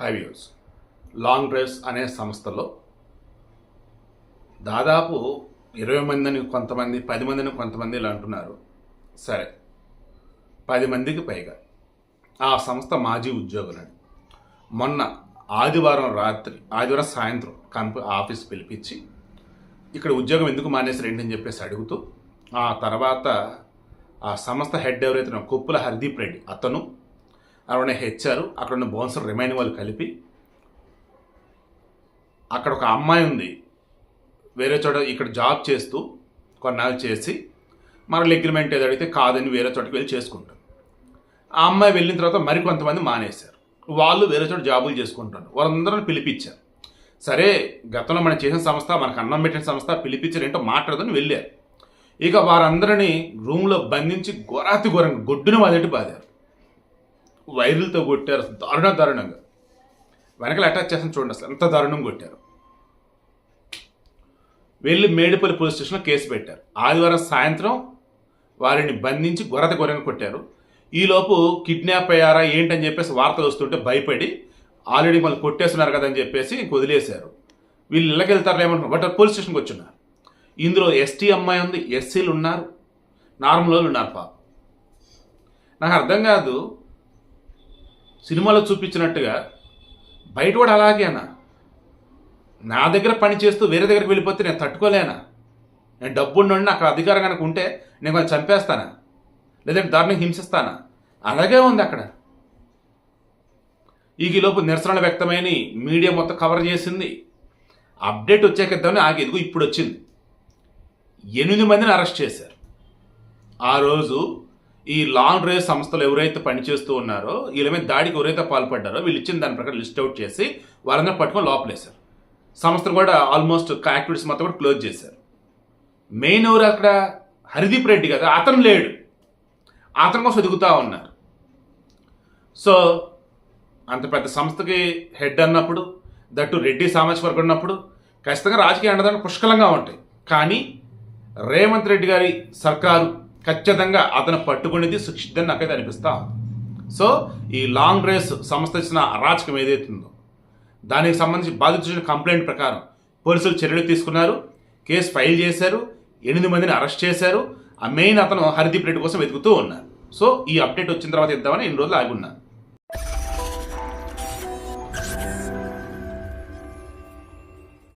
హైవ్యూస్ long drives అనే సంస్థలో దాదాపు ఇరవై మందిని కొంతమంది పది మందిని కొంతమంది ఇలా అంటున్నారు. సరే. పది మందికి పైగా. ఆ సంస్థ మాజీ ఉద్యోగులని. మొన్న ఆదివారం రాత్రి ఆదివారం సాయంత్రం కంపెనీ ఆఫీస్ పిలిపించి ఇక్కడ ఉద్యోగం ఎందుకు మానేసి ఏంటని చెప్పేసి అడుగుతూ ఆ తర్వాత ఆ సంస్థ హెడ్ ఎవరైతే కుప్పుల హర్దీప్ రెడ్డి అతను అలానే హెచ్ఆర్ అక్కడ ఉన్న బౌన్సర్ రిమైన్ వాళ్ళు కలిపి అక్కడ ఒక అమ్మాయి ఉంది. వేరే చోట ఇక్కడ జాబ్ చేస్తూ కొన్నాళ్ళు చేసి మన అగ్రిమెంట్ ఏదో అడిగితే కాదని వేరే చోటకి వెళ్ళి చేసుకుంటారు ఆ అమ్మాయి వెళ్ళిన తర్వాత మరికొంతమంది మానేశారు. వాళ్ళు వేరే చోట జాబులు చేసుకుంటారు వాళ్ళందరిని పిలిపించారు. సరే గతంలో మనం చేసిన సంస్థ మనకు అన్నం పెట్టిన సంస్థ పిలిపించారు ఏంటో మాట్లాడదని వెళ్ళారు. ఇక వారందరినీ రూమ్లో బంధించి ఘోరాతి ఘోరంగా గొడ్డున మొదటి బాధారు వైర్లతో కొట్టారు. దారుణ దారుణంగా. వెనకాల అటాచ్ చేసిన చూడండి అసలు ఎంత దారుణం కొట్టారు. వెళ్ళి మేడిపల్లి పోలీస్ స్టేషన్లో కేసు పెట్టారు. ఆదివారం సాయంత్రం వారిని బంధించి గొరత గొర్రెను కొట్టారు. ఈలోపు కిడ్నాప్ అయ్యారా ఏంటని చెప్పేసి వార్తలు వస్తుంటే భయపడి ఆల్రెడీ మళ్ళీ కొట్టేస్తున్నారు కదా అని చెప్పేసి వదిలేశారు. వీళ్ళు ఇళ్ళకి వెళ్తారు ఏమనుకున్నారు బట్ పోలీస్ స్టేషన్కి వచ్చున్నారు. ఇందులో ఎస్టీ అమ్మాయి ఉంది ఎస్సీలు ఉన్నారు. నార్మల్ వాళ్ళు ఉన్నారు పాప. నాకు అర్థం కాదు సినిమాలో చూపించినట్టుగా బయట కూడా అలాగేనా నా దగ్గర పని చేస్తూ వేరే దగ్గరికి వెళ్ళిపోతే నేను తట్టుకోలేనా? నేను డబ్బుండి అక్కడ అధికారం కనుక ఉంటే నేను కొంచెం చంపేస్తానా? లేదంటే దారుణంగా హింసిస్తానా? అలాగే ఉంది అక్కడ. ఈ లోపు నిరసనలు వ్యక్తమైన మీడియా మొత్తం కవర్ చేసింది. అప్డేట్ వచ్చాకేద్దామని ఆగి ఎదుగు ఇప్పుడు వచ్చింది. ఎనిమిది మందిని అరెస్ట్ చేశారు. ఆ రోజు ఈ లాంగ్ డ్రైవ్ సంస్థలు ఎవరైతే పనిచేస్తూ ఉన్నారో వీళ్ళ మీద దాడికి ఎవరైతే పాల్పడ్డారో వీళ్ళు ఇచ్చిన దాని ప్రకారం లిస్ట్ అవుట్ చేసి వాళ్ళందరూ పట్టుకొని లోపలేశారు సంస్థను కూడా ఆల్మోస్ట్ యాక్టివిటీస్ మొత్తం కూడా క్లోజ్ చేశారు. మెయిన్ ఎవరు అక్కడ? హరిదీప్ రెడ్డి కదా అతను లేడు. అతను కోసం ఎదుగుతూ ఉన్నారు. సో అంత పెద్ద సంస్థకి హెడ్ అన్నప్పుడు దట్టు రెడ్డి సామాజిక వర్గం ఉన్నప్పుడు ఖచ్చితంగా రాజకీయ అండదాన్ని పుష్కలంగా ఉంటాయి. కానీ రేవంత్ రెడ్డి గారి సర్కారు ఖచ్చితంగా అతను పట్టుకునేది శిక్షిద్దని నాకైతే అనిపిస్తా సో ఈ లాంగ్ రేస్ సంస్థ ఇచ్చిన అరాచకం ఏదైతుందో దానికి సంబంధించి బాధితుడిన కంప్లైంట్ ప్రకారం పోలీసులు చర్యలు తీసుకున్నారు కేసు ఫైల్ చేశారు ఎనిమిది మందిని అరెస్ట్ చేశారు ఆ మెయిన్ అతను హరిదీప్ రెడ్డి కోసం వెతుకుతూ ఉన్నారు. సో ఈ అప్డేట్ వచ్చిన తర్వాత ఇద్దామని ఎన్ని రోజులు ఆగి ఉన్నారు.